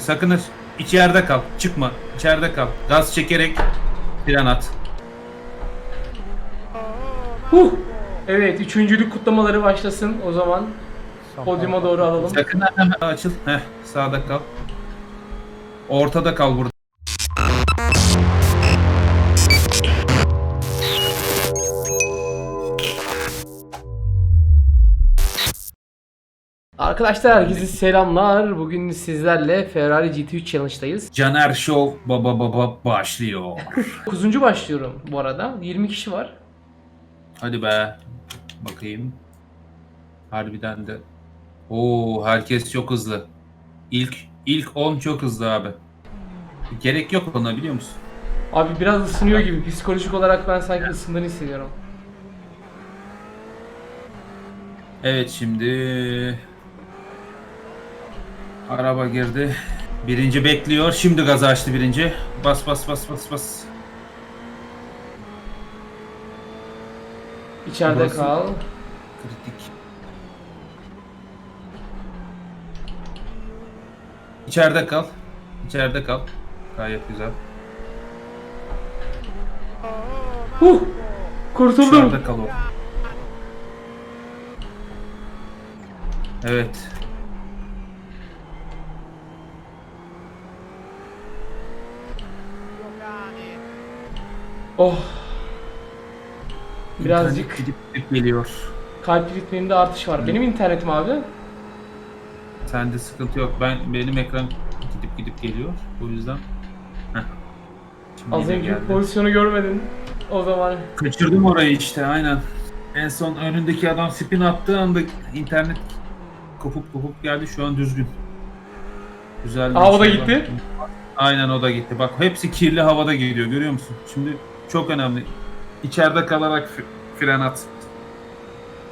Sakın ha- içeride kal. Çıkma. İçeride kal. Gaz çekerek fren at. Huh. Evet, üçüncülük kutlamaları başlasın o zaman. Podyuma doğru alalım. Sakın hemen açıl. Heh, sağda kal. Ortada kal burada. Arkadaşlar herkese selamlar. Bugün sizlerle Ferrari GT3 Challenge'dayız. Caner Show baba baba başlıyor. 9. başlıyorum bu arada. 20 kişi var. Hadi be. Bakayım. Harbiden de. Oo herkes çok hızlı. İlk ilk 10 çok hızlı abi. Gerek yok ona biliyor musun? Abi biraz ısınıyor gibi. Psikolojik olarak ben sanki ısındığını hissediyorum. Evet şimdi araba girdi. Birinci bekliyor. Şimdi gazı açtı birinci. Bas bas bas bas bas. İçeride Burası- kal. Kritik. İçeride kal. İçeride kal. Gayet güzel. Huh. Kurtuldum. Dışarıda kal o. Evet. Oh. Birazcık İnternet gidip gidip geliyor. kalp ritmimde artış var. Benim internetim abi. Sende sıkıntı yok. Ben benim ekran gidip gidip geliyor. O yüzden. Heh. Şimdi Az yine önce geldi. pozisyonu görmedin. O zaman Kaçırdım orayı işte aynen. En son önündeki adam spin attığı anda internet kopup kopup geldi. Şu an düzgün. Güzel. Aa, o da şey gitti. Aynen o da gitti. Bak hepsi kirli havada geliyor görüyor musun? Şimdi çok önemli. İçeride kalarak fren at.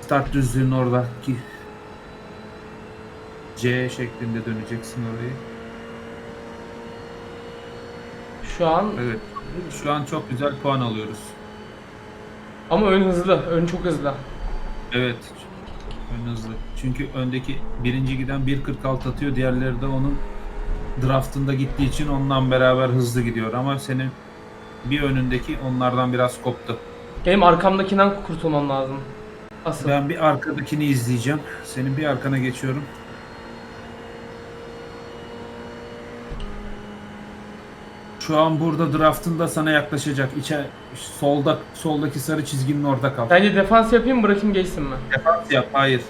Start düzlüğün orada ki C şeklinde döneceksin orayı. şu an Evet. Şu an çok güzel puan alıyoruz. ama ön hızlı. Ön çok hızlı. Evet. Ön hızlı. Çünkü öndeki birinci giden 1.46 atıyor. Diğerleri de onun draftında gittiği için ondan beraber hızlı gidiyor. Ama senin bir önündeki onlardan biraz koptu. Benim arkamdakinden kurtulmam lazım. Asıl. Ben bir arkadakini izleyeceğim. Senin bir arkana geçiyorum. Şu an burada draftında sana yaklaşacak. İçe solda soldaki sarı çizginin orada kal. Bence defans yapayım bırakayım geçsin mi? Defans yap. Hayır.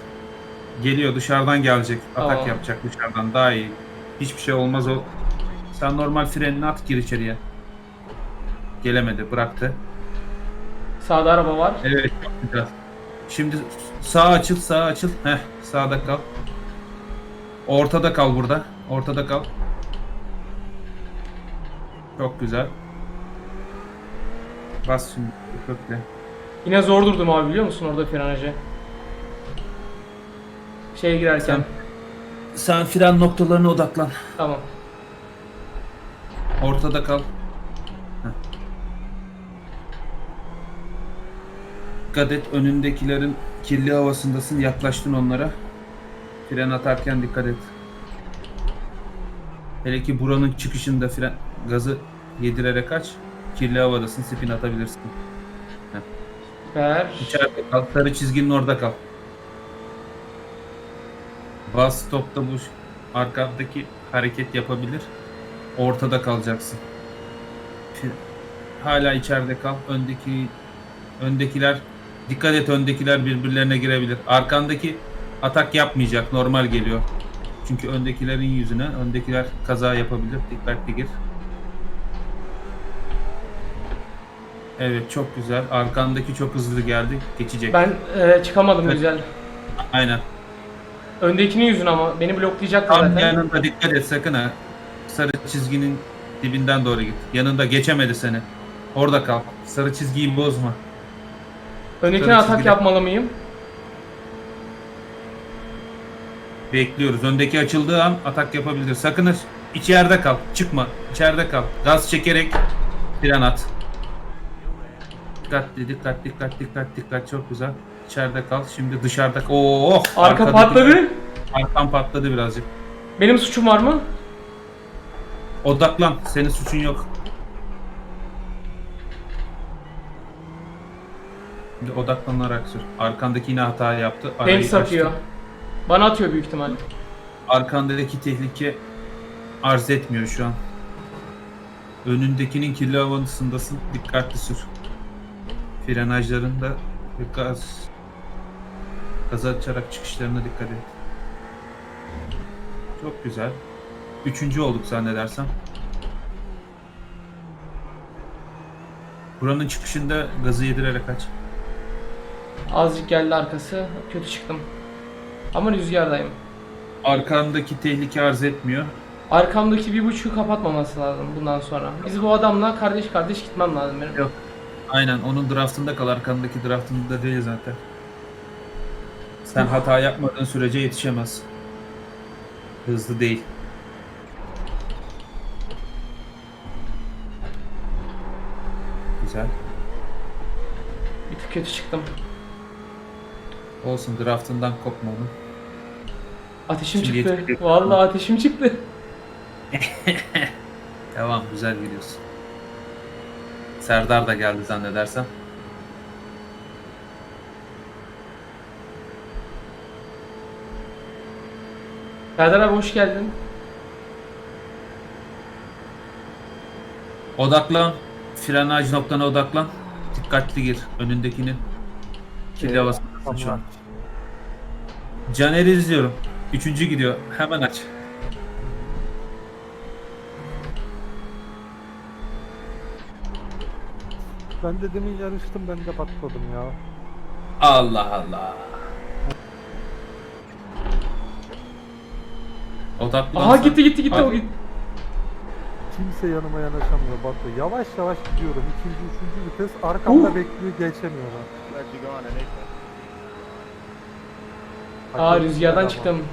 Geliyor dışarıdan gelecek. Atak Tamam. yapacak dışarıdan. Daha iyi. Hiçbir şey olmaz o. Sen normal frenini at gir içeriye. Gelemedi. Bıraktı. Sağda araba var. Evet çok güzel. Şimdi sağ açıl sağ açıl. Heh sağda kal. Ortada kal burada. Ortada kal. Çok güzel. Bas şimdi. Kökle. Yine zor durdum abi biliyor musun orada frenajı. Şeye girerken. Sen fren noktalarına odaklan. Tamam. Ortada kal. Dikkat et önündekilerin kirli havasındasın. Yaklaştın onlara. Fren atarken dikkat et. Hele ki buranın çıkışında fren gazı yedirerek aç. Kirli havadasın. Spin atabilirsin. Ver. İçeride kal. Sarı çizginin orada kal. Bas stopta bu arkadaki hareket yapabilir. Ortada kalacaksın. Hala içeride kal. Öndeki öndekiler dikkat et öndekiler birbirlerine girebilir. Arkandaki atak yapmayacak. Normal geliyor. Çünkü öndekilerin yüzüne öndekiler kaza yapabilir. Dikkatli gir. Evet çok güzel. Arkandaki çok hızlı geldi. Geçecek. Ben e, çıkamadım Evet. güzel. Aynen. Öndekinin yüzüne ama beni bloklayacak Tam zaten. yanında dikkat et sakın ha. Sarı çizginin dibinden doğru git. Yanında geçemedi seni. Orada kal. Sarı çizgiyi bozma. Öndekine sarı atak çizgide- yapmalı mıyım? Bekliyoruz. Öndeki açıldığı an atak yapabilir. Sakın ha- içeride kal. Çıkma. İçeride kal. Gaz çekerek fren at. Dikkatli, dikkat, dikkat, dikkat, dikkat. Çok güzel. İçeride kal. Şimdi dışarıda. Oo, Arka arkadaki- patladı. Arkam patladı birazcık. Benim suçum var mı? Odaklan. Senin suçun yok. Şimdi odaklanarak sür. Arkandaki yine hata yaptı. Arayı Paint satıyor. açtı. Bana atıyor büyük ihtimal. Arkandaki tehlike arz etmiyor şu an. Önündekinin kirli havasındasın. Dikkatli sür. Frenajlarında ve gaz gaz açarak çıkışlarına dikkat et. Çok güzel. Üçüncü olduk zannedersem. Buranın çıkışında gazı yedirerek aç. Azıcık geldi arkası. Kötü çıktım. Ama rüzgardayım. Arkandaki tehlike arz etmiyor. Arkamdaki bir buçuğu kapatmaması lazım bundan sonra. Biz bu adamla kardeş kardeş gitmem lazım benim. Yok. Aynen onun draftında kal. Arkandaki draftında değil zaten. Sen hata yapmadığın sürece yetişemez. Hızlı değil. Güzel. Bir tık kötü çıktım. Olsun draftından kopma onun. Ateşim Şimdi çıktı. yetişecek. Vallahi ateşim çıktı. Devam güzel gidiyorsun. Serdar da geldi zannedersem. Serdar abi hoş geldin. Odaklan. Frenaj noktana odaklan. Dikkatli gir. Önündekinin kirli havasındasın şu an. Caner'i izliyorum. Üçüncü gidiyor. Hemen aç. Ben de demin yarıştım ben de patladım ya. Allah Allah. Odaklan. Aha sen. gitti gitti gitti o gitti. Kimse yanıma yanaşamıyor Batu. Yavaş yavaş gidiyorum. İkinci, üçüncü vites. Arkamda Uh. bekliyor geçemiyorlar. Glad gone. Aa rüzgardan çıktım.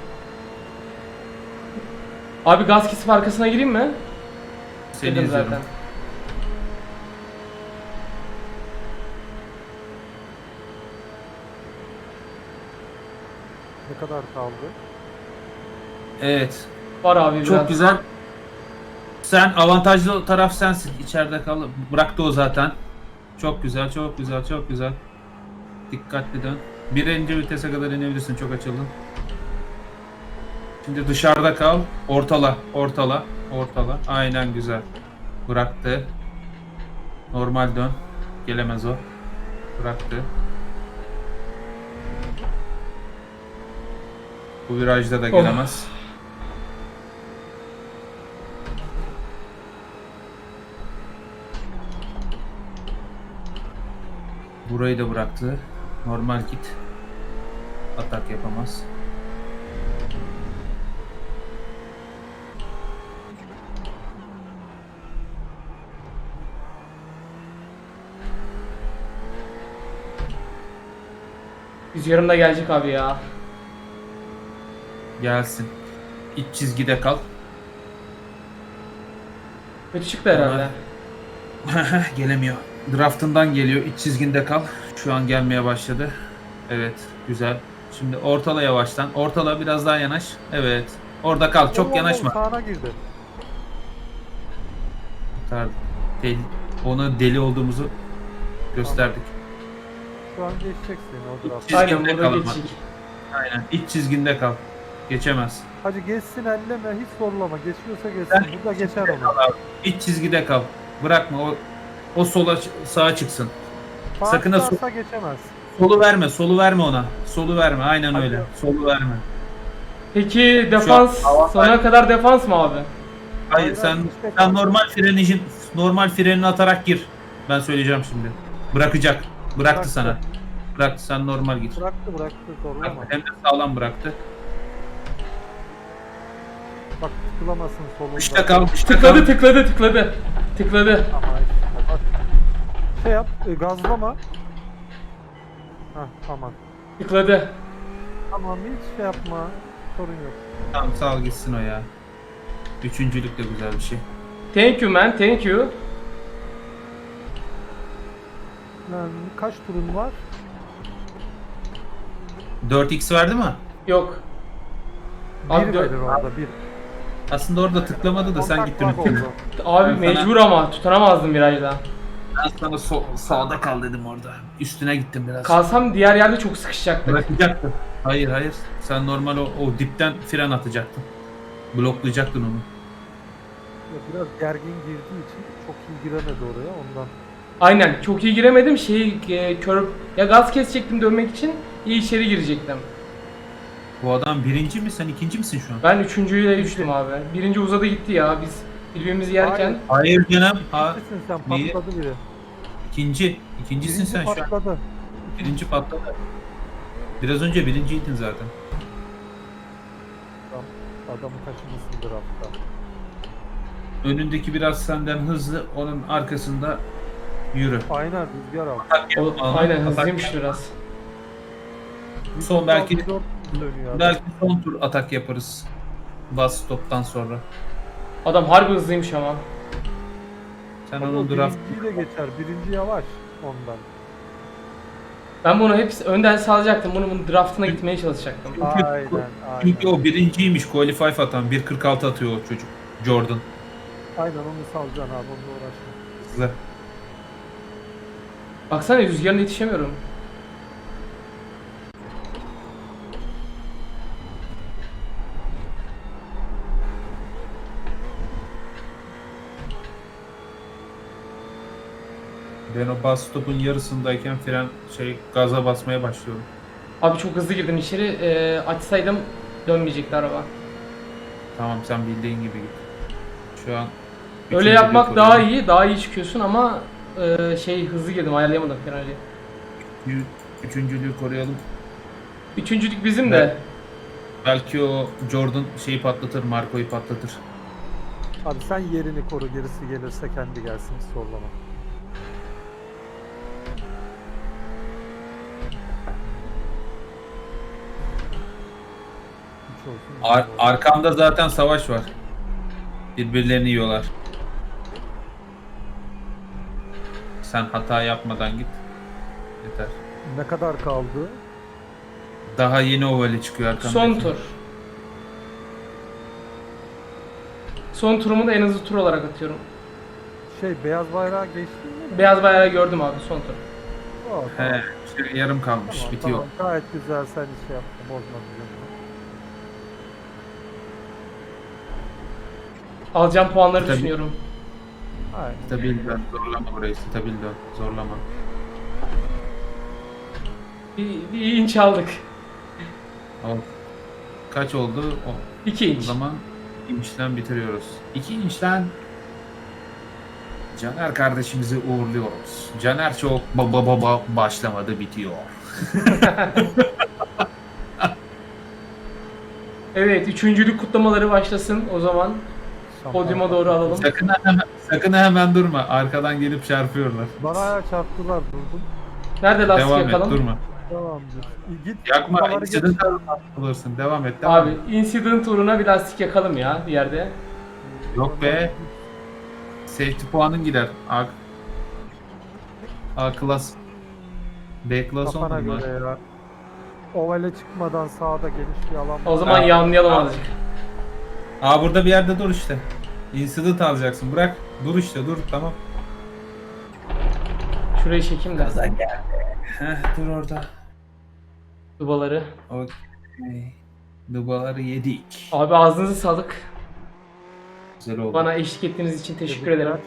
Abi gaz kesip arkasına gireyim mi? Seni Girdim izliyorum. Ne kadar kaldı? Evet. Var abi biraz. Çok güzel. Sen avantajlı taraf sensin. İçeride kal. Bıraktı o zaten. Çok güzel, çok güzel, çok güzel. Dikkatli dön. Birinci vitese kadar inebilirsin. Çok açıldın. Şimdi dışarıda kal. Ortala, ortala, ortala. Aynen güzel. Bıraktı. Normal dön. Gelemez o. Bıraktı. Bu virajda da Oh. gelemez. Burayı da bıraktı. Normal git. Atak yapamaz. Rüzgarım da gelecek abi ya. Gelsin. İç çizgide kal. Kötü çıktı herhalde. Gelemiyor. Draftından geliyor. İç çizginde kal. Şu an gelmeye başladı. Evet. Güzel. Şimdi ortala yavaştan. Ortala biraz daha yanaş. Evet. Orada kal. Çok Allah yanaşma. Sağına girdi. Kurtardı. Del- ona deli olduğumuzu gösterdik. Şu an geçeceksin o draft. Çizginde Aynen burada kalma. geçecek. Aynen. İç çizginde kal. Geçemez. Hadi geçsin elleme hiç zorlama. Geçiyorsa geçsin. Burada geçer onu. İç çizgide kal. Bırakma o o sola sağa çıksın. Sakın ha so- Sakın geçemez. Solu verme, solu verme ona. Solu verme. Aynen Hadi. öyle. Solu verme. Peki defans avantaj- sonuna kadar defans mı abi? Hayır Hayır, sen sen normal frenin normal frenini atarak gir. Ben söyleyeceğim şimdi. Bırakacak. Bıraktı Bıraktı. sana. Bıraktı sen normal git. Bıraktı bıraktı zorlama. Bıraktı. Hem de sağlam bıraktı. Bak tıklamasın solunda. Dışta kal, dışta Tıkladı kal. tıkladı tıkladı. Tıkladı. Bak. Şey yap e, gazlama. Hah tamam. Tıkladı. Tamam hiç şey yapma. Sorun yok. Tamam sağ ol gitsin o ya. Üçüncülük de güzel bir şey. Thank you man thank you. Yani kaç turun var? 4x verdi mi? Yok. Abi bir dö- verir orada bir. Aslında orada tıklamadı da sen Kontak gittin bug oldu. Abi mecbur ama tutunamazdım virajda. Ben sana so- sağda kal dedim orada. Üstüne gittim biraz. Kalsam diğer yerde çok sıkışacaktık. Bırakacaktın. Hayır hayır. Sen normal o, o dipten fren atacaktın. Bloklayacaktın onu. Ya Biraz gergin girdiği için çok iyi giremedi oraya ondan. Aynen çok iyi giremedim. Şeyi e, kör ya gaz kesecektim dönmek için iyi içeri girecektim. Bu adam birinci mi sen ikinci misin şu an? Ben üçüncüyle düştüm abi. Birinci uzadı gitti ya biz birbirimizi yerken. Hayır canım. Ha, İkincisin sen niye? patladı biri. ikinci. İkincisin Birinci sen şu an. patladı. Birinci patladı. Biraz önce birinciydin zaten. Adamı taşımışsındır hatta. Önündeki biraz senden hızlı. Onun arkasında yürü. Aynen rüzgar al. Atak aynen atak hızlıymış biraz. Son belki- dönüyor adam. Belki son tur atak yaparız. Bas stoptan sonra. Adam harbi hızlıymış ama. Sen Ama onun o draft birinciyi de geçer. Birinci yavaş ondan. Ben bunu hepsi önden salacaktım. Bunu, bunun draftına gitmeye çalışacaktım. Aynen aynen. Çünkü o birinciymiş. Qualify atan. 1.46 atıyor o çocuk. Jordan. Aynen onu salacaksın abi onunla uğraşma. Hızlı. Baksana rüzgarına yetişemiyorum. Ben o bas stopun yarısındayken fren şey gaza basmaya başlıyorum. Abi çok hızlı girdim içeri. Ee, açsaydım dönmeyecekti araba. Tamam sen bildiğin gibi git. Şu an Öyle yapmak daha iyi. Daha iyi çıkıyorsun ama e, şey hızlı girdim. Ayarlayamadım frenleri. Ü- Üçüncülüğü koruyalım. Üçüncülük bizim de. Belki o Jordan şeyi patlatır, Marco'yu patlatır. Abi sen yerini koru gerisi gelirse kendi gelsin hiç zorlama. Üç olsun. Ar- arkamda zaten savaş var. Birbirlerini yiyorlar. Sen hata yapmadan git. Yeter. Ne kadar kaldı? Daha yeni ovale çıkıyor arkamdaki. Son tur. Son turumu da en hızlı tur olarak atıyorum. Şey beyaz bayrağı geçti mi? Beyaz bayrağı gördüm abi son tur. Aa, tamam. He, işte yarım kalmış, Tamam, bitiyor. tamam. Gayet güzel sen şey yaptın bozma Alacağım puanları Tabii. düşünüyorum. Aynen. Stabil dön, zorlama burayı, stabil dön, zorlama. Bir, bir inç aldık. Al. Kaç oldu? O, 2 o inç. zaman inçten bitiriyoruz. İki inçten Caner kardeşimizi uğurluyoruz. Caner çok baba baba başlamadı bitiyor. Evet üçüncülük kutlamaları başlasın o zaman. Podyuma doğru alalım. Sakın hemen, sakın hemen durma. Arkadan gelip çarpıyorlar. Bana çarptılar durdum. Nerede lastik Devam et, yakalım? durma. Tamamdır. Git. Yakma, kupaları geç. incident alırsın. Devam et, devam Abi et. incident uğruna bir lastik yakalım ya bir yerde. Yok be. Safety puanın gider. A, A class. B class Kafana göre ya. Ovale çıkmadan sağda geniş bir alan var. O zaman Ha. yanlayalım Ha. azıcık. Aa burada bir yerde dur işte. Incident alacaksın. Bırak. Dur işte dur tamam. Şurayı çekeyim de. geldi. Heh dur orada. Dubaları. Okey. Dubaları yedik. Abi ağzınızı sağlık. Güzel oldu. Bana eşlik ettiğiniz için teşekkür Tebrikler. ederim.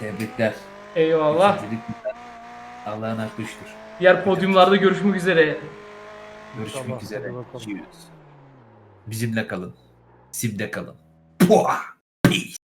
Tebrikler. Eyvallah. Güzel. Allah'ın hakkıdır. Diğer podyumlarda görüşmek üzere. Görüşmek üzere. Cheers. Bizimle kalın. Simde kalın. Puah. Peace.